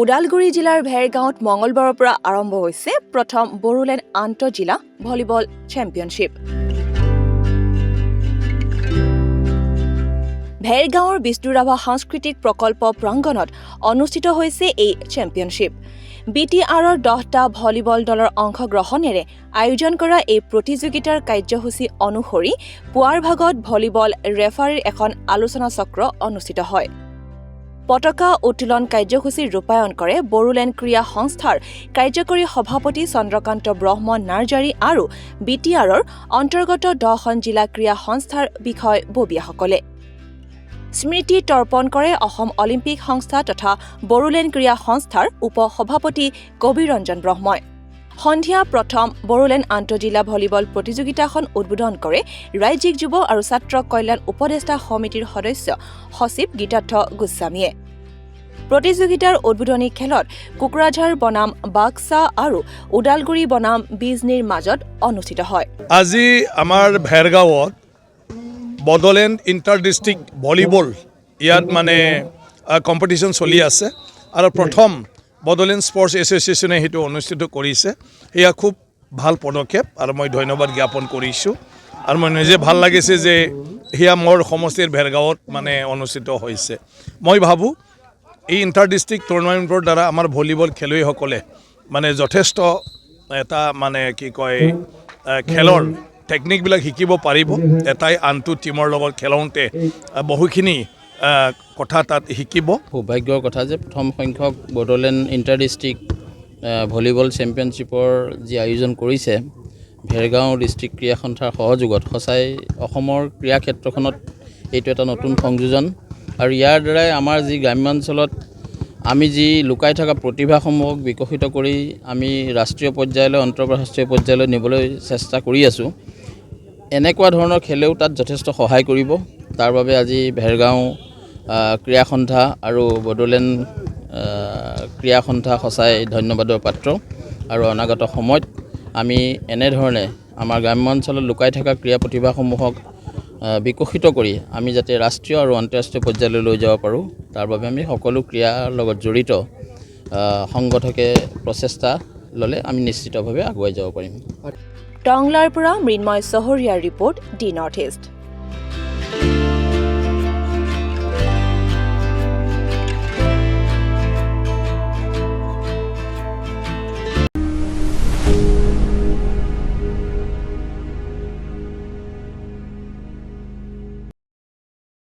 ওদালগুৰি জিলাৰ ভেৰগাঁৱত মঙলবাৰৰ পৰা আৰম্ভ হৈছে প্ৰথম বড়োলেণ্ড আন্তঃজিলা ভলীবল চেম্পিয়নশ্বিপ। ভেৰগাঁৱৰ বিষ্ণুৰাভা সাংস্কৃতিক প্ৰকল্প প্ৰাংগণত অনুষ্ঠিত হৈছে এই চেম্পিয়নশ্বিপ। বি টি আৰৰ দহটা ভলীবল দলৰ অংশগ্ৰহণেৰে আয়োজন কৰা এই প্ৰতিযোগিতাৰ কাৰ্যসূচী অনুসৰি পুৱাৰ ভাগত ভলীবল ৰেফাৰীৰ এখন আলোচনা চক্ৰ অনুষ্ঠিত হয়। পতাকা উত্তোলন কাৰ্যসূচী ৰূপায়ণ কৰে বড়োলেণ্ড ক্ৰীড়া সংস্থাৰ কাৰ্যকৰী সভাপতি চন্দ্ৰকান্ত ব্ৰহ্ম নাৰ্জাৰী আৰু বি টি আৰৰ অন্তৰ্গত দহখন জিলা ক্ৰীড়া সংস্থাৰ বিষয়ববীয়াসকলে স্মৃতি তৰ্পণ কৰে অসম অলিম্পিক সংস্থা তথা বড়োলেণ্ড ক্ৰীড়া সংস্থাৰ উপ সভাপতি কবিৰ ৰঞ্জন ব্ৰহ্মই। সন্ধিয়া প্ৰথম বড়োলেণ্ড আন্তঃজিলা ভলীবল প্ৰতিযোগিতাখন উদ্বোধন কৰে ৰাজ্যিক যুৱ আৰু ছাত্ৰ কল্যাণ উপদেষ্টা সমিতিৰ সদস্য সচিব গীতাৰ্থ গোস্বামীয়ে। প্ৰতিযোগিতাৰ উদ্বোধনী খেলত কোকৰাঝাৰ বনাম বাক্সা আৰু ওদালগুৰি বনাম বিজনীৰ মাজত অনুষ্ঠিত হয়। আজি আমাৰ ভেৰগাঁৱত বড়োলেণ্ড ইণ্টাৰ ডিষ্ট্ৰিক্ট ভলীবল ইয়াত মানে কম্পিটিশ্যন চলি আছে। আৰু প্ৰথম বড়োলেণ্ড স্পৰ্টছ এছ'চিয়েশ্যনে সেইটো অনুষ্ঠিত কৰিছে। সেয়া খুব ভালো পদক্ষেপ আৰু মই ধন্যবাদ জ্ঞাপন কৰিছোঁ। আৰু মই নিজে ভালো লাগিছে যে সেয়া মোৰ সমষ্টিৰ ভেৰগাঁৱত মানে অনুষ্ঠিত হৈছে। মই ভাবোঁ, এই ইণ্টাৰ ডিষ্ট্ৰিক্ট টুৰ্ণামেণ্টৰ দ্বাৰা আমাৰ ভলীবল খেলুৱৈসকলে মানে যথেষ্ট এটা মানে কি কয় খেলৰ টেকনিকবিলাক শিকিব পাৰিব। এটাই আনটো টীমৰ লগত খেলাওঁতে বহুখিনি কথা তাত শিকিব। সৌভাগ্যৰ কথা যে প্ৰথম সংখ্যক বড়োলেণ্ড ইণ্টাৰ ডিষ্ট্ৰিক্ট ভলীবল চেম্পিয়নশ্বিপৰ যি আয়োজন কৰিছে ভেৰগাঁও ডিষ্ট্ৰিক্ট ক্ৰীড়া সন্থাৰ সহযোগত সঁচাই অসমৰ ক্ৰীড়া ক্ষেত্ৰখনত এইটো এটা নতুন সংযোজন। আৰু ইয়াৰ দ্বাৰাই আমাৰ যি গ্ৰাম্যাঞ্চলত আমি যি লুকাই থকা প্ৰতিভাসমূহক বিকশিত কৰি আমি ৰাষ্ট্ৰীয় পৰ্যায়লৈ আন্তঃৰাষ্ট্ৰীয় পৰ্যায়লৈ নিবলৈ চেষ্টা কৰি আছোঁ। এনেকুৱা ধৰণৰ খেলেও তাত যথেষ্ট সহায় কৰিব। তাৰ বাবে আজি ভেৰগাঁও ক্ৰীড়া সন্থা আৰু বড়োলেণ্ড ক্ৰীড়া সন্থা সঁচাই ধন্যবাদৰ পাত্ৰ আৰু অনাগত সময়ত আমি এনেধৰণে আমাৰ গ্ৰাম্য অঞ্চলত লুকাই থকা ক্ৰীড়া প্ৰতিভাসমূহক বিকশিত কৰি আমি যাতে ৰাষ্ট্ৰীয় আৰু আন্তঃৰাষ্ট্ৰীয় পৰ্যায়লৈ লৈ যাব পাৰোঁ তাৰ বাবে আমি সকলো ক্ৰীড়াৰ লগত জড়িত সংগঠকে প্ৰচেষ্টা ল'লে আমি নিশ্চিতভাৱে আগুৱাই যাব পাৰিম। টংলাৰ পৰা মৃন্ময় চহৰীয়াৰ ৰিপৰ্ট ডি নৰ্থ ইষ্ট।